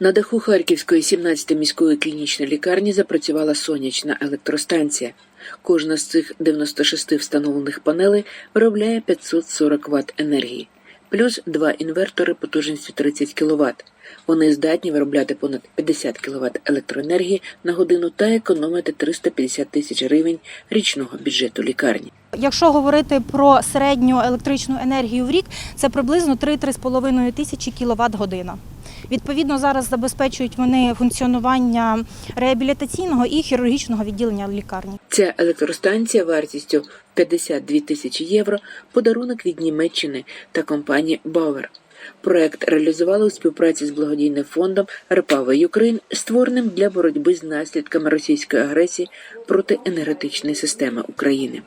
На даху Харківської 17-ї міської клінічної лікарні запрацювала сонячна електростанція. Кожна з цих 96 встановлених панелей виробляє 540 Вт енергії, плюс два інвертори потужністю 30 кВт. Вони здатні виробляти понад 50 кВт електроенергії на годину та економити 350 тисяч гривень річного бюджету лікарні. Якщо говорити про середню електричну енергію в рік, це приблизно 3-3,5 тисячі кіловат година. Відповідно, зараз забезпечують вони функціонування реабілітаційного і хірургічного відділення лікарні. Ця електростанція вартістю 52 тисячі євро подарунок від Німеччини та компанії Bauer. Проект реалізували у співпраці з благодійним фондом Repower Ukraine, створеним для боротьби з наслідками російської агресії проти енергетичної системи України.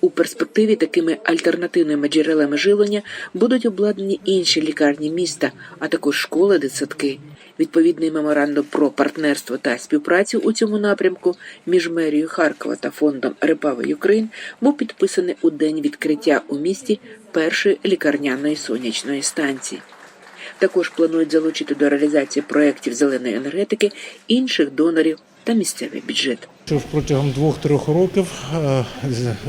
У перспективі такими альтернативними джерелами живлення будуть обладнані інші лікарні міста, а також школи, дитсадки. Відповідний меморандум про партнерство та співпрацю у цьому напрямку між мерією Харкова та фондом Repower Ukraine був підписаний у день відкриття у місті першої лікарняної сонячної станції. Також планують залучити до реалізації проєктів зеленої енергетики інших донорів та місцевий бюджет. Що протягом двох-трьох років, е,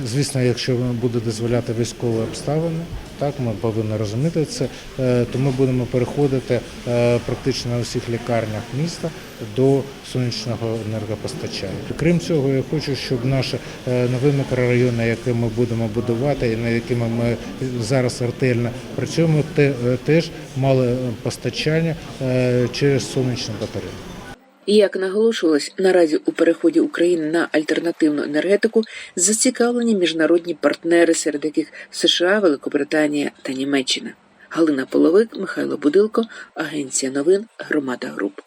звісно, якщо буде дозволяти військові обставини, так ми повинні розуміти це, е, то ми будемо переходити е, практично на усіх лікарнях міста до сонячного енергопостачання. Крім цього, я хочу, щоб наші нові мікрорайони, які ми будемо будувати і над якими ми зараз ретельно працюємо, те- теж мали постачання через сонячну батарею. Як наголошувалось, наразі у переході України на альтернативну енергетику зацікавлені міжнародні партнери, серед яких США, Великобританія та Німеччина. Галина Половик, Михайло Будилко, Агенція новин, Громада Груп.